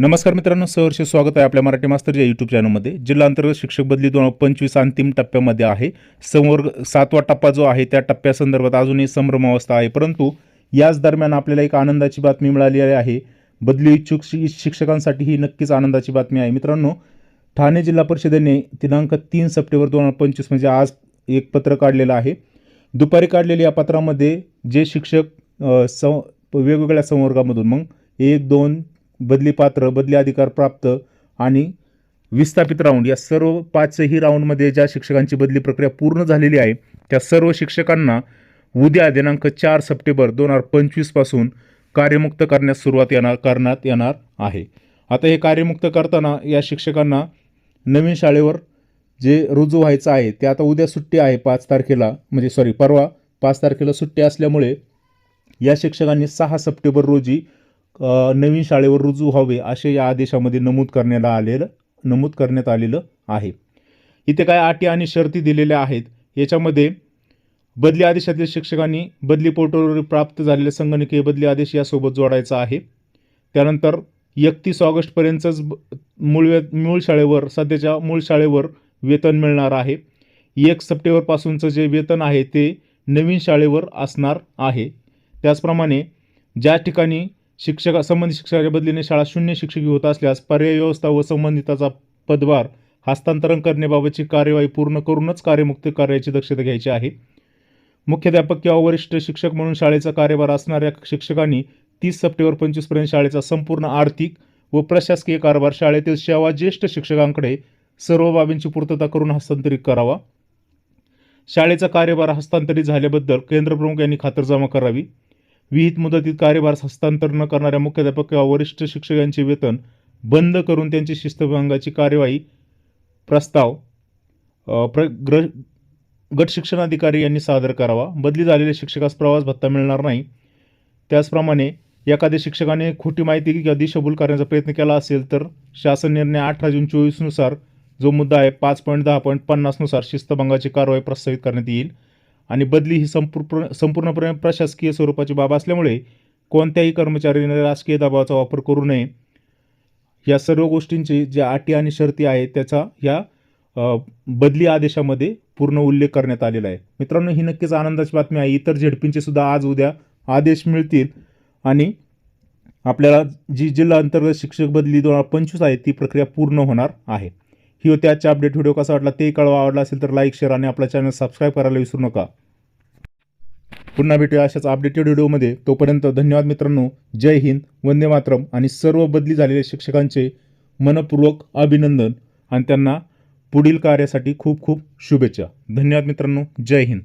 नमस्कार मित्रांनो सहर्ष स्वागत आहे आपल्या मराठी मास्तरच्या यूट्यूब चॅनलमध्ये जिल्हा अंतर्गत शिक्षक बदली दोन हजार पंचवीस अंतिम टप्प्यामध्ये आहे. समोर सातवा टप्पा जो आहे त्या टप्प्यासंदर्भात अजूनही संभ्रम अवस्था आहे. परंतु याच दरम्यान आपल्याला एक आनंदाची बातमी मिळाली आहे. बदली इच्छुक शि- शिक्षकांसाठी ही नक्कीच आनंदाची बातमी आहे. मित्रांनो ठाणे जिल्हा परिषदेने दिनांक तीन सप्टेंबर दोन हजार पंचवीस म्हणजे आज एक पत्र काढलेलं आहे. दुपारी काढलेल्या या पत्रामध्ये जे शिक्षक सं वेगवेगळ्या संवर्गामधून मग एक दोन बदली पात्र बदली अधिकार प्राप्त आणि विस्थापित राऊंड. या सर्व पाचही राऊंडमध्ये ज्या शिक्षकांची बदली प्रक्रिया पूर्ण झालेली आहे त्या सर्व शिक्षकांना उद्या दिनांक चार सप्टेंबर दोन हजार पंचवीसपासून कार्यमुक्त करण्यास सुरुवात येणार करण्यात येणार आहे. आता हे कार्यमुक्त करताना या शिक्षकांना नवीन शाळेवर जे रुजू व्हायचं आहे ते आता उद्या सुट्टी आहे पाच तारखेला म्हणजे सॉरी परवा पाच तारखेला सुट्टी असल्यामुळे या शिक्षकांनी सहा सप्टेंबर रोजी नवीन शाळेवर रुजू व्हावे असे या आदेशामध्ये नमूद करण्यात आलेलं नमूद करण्यात आलेलं आहे. इथे काय अटी आणि शर्ती दिलेल्या आहेत याच्यामध्ये बदली आदेशातील शिक्षकांनी बदली पोर्टलवर प्राप्त झालेले संगणकीय बदली आदेश यासोबत जोडायचा आहे. त्यानंतर एकतीस ऑगस्टपर्यंतच ब- मूळ वे मूळ शाळेवर सध्याच्या मूळ शाळेवर वेतन मिळणार आहे. एक सप्टेंबरपासूनचं जे वेतन आहे ते नवीन शाळेवर असणार आहे. त्याचप्रमाणे ज्या ठिकाणी शिक्षक संबंधित शिक्षकाच्या बदलीने शाळा शून्य शिक्षकी होत असल्यास पर्याय व्यवस्था व संबंधिताचा पदभार हस्तांतरण करण्याबाबतची कार्यवाही पूर्ण करूनच कार्यमुक्त कार्याची दक्षता घ्यायची आहे. मुख्याध्यापक किंवा वरिष्ठ शिक्षक म्हणून शाळेचा कार्यभार असणाऱ्या शिक्षकांनी तीस सप्टेंबर पंचवीसपर्यंत शाळेचा संपूर्ण आर्थिक व प्रशासकीय कारभार शाळेतील सेवा ज्येष्ठ शिक्षकांकडे सर्व बाबींची पूर्तता करून हस्तांतरित करावा. शाळेचा कार्यभार हस्तांतरित झाल्याबद्दल केंद्रप्रमुख यांनी खातरजमा करावी. विहित मुदतीत कार्यभार हस्तांतर न करणाऱ्या मुख्याध्यापक किंवा वरिष्ठ शिक्षकांचे वेतन बंद करून त्यांची शिस्तभंगाची कार्यवाही प्रस्ताव प्र ग्र गट शिक्षणाधिकारी यांनी सादर करावा. बदली झालेल्या शिक्षकास प्रवास भत्ता मिळणार नाही. त्याचप्रमाणे एखाद्या शिक्षकाने खोटी माहिती किंवा दिशाभूल करण्याचा प्रयत्न केला असेल तर शासन निर्णय अठरा जून चोवीसनुसार जो मुद्दा आहे पाच पॉईंट दहा पॉईंट पन्नासनुसार शिस्तभंगाची कारवाई प्रस्तावित करण्यात येईल. आणि बदली ही संपूर्ण संपूर्णपणे प्रशासकीय स्वरूपाची बाब असल्यामुळे कोणत्याही कर्मचाऱ्याने राजकीय दबावाचा वापर करू नये. या सर्व गोष्टींची ज्या अटी आणि शर्ती आहेत त्याचा या बदली आदेशामध्ये पूर्ण उल्लेख करण्यात आलेला आहे. मित्रांनो ही नक्कीच आनंदाची बातमी आहे. इतर झेडपींचे सुद्धा आज उद्या आदेश मिळतील आणि आपल्याला जी जिल्हा अंतर्गत शिक्षक बदली दोन हजार पंचवीस आहे ती प्रक्रिया पूर्ण होणार आहे. ही होती आजच्या अपडेट व्हिडिओ कसा वाटला ते कळवा. आवडला असेल तर लाईक शेअर आणि आपला चॅनल सबस्क्राईब करायला विसरू नका. पुन्हा भेटूया अशाच अपडेटेड व्हिडिओमध्ये तोपर्यंत धन्यवाद मित्रांनो. जय हिंद. वंदे मातरम. आणि सर्व बदली झालेल्या शिक्षकांचे मनपूर्वक अभिनंदन. आणि त्यांना पुढील कार्यासाठी खूप खूप शुभेच्छा. धन्यवाद मित्रांनो. जय हिंद.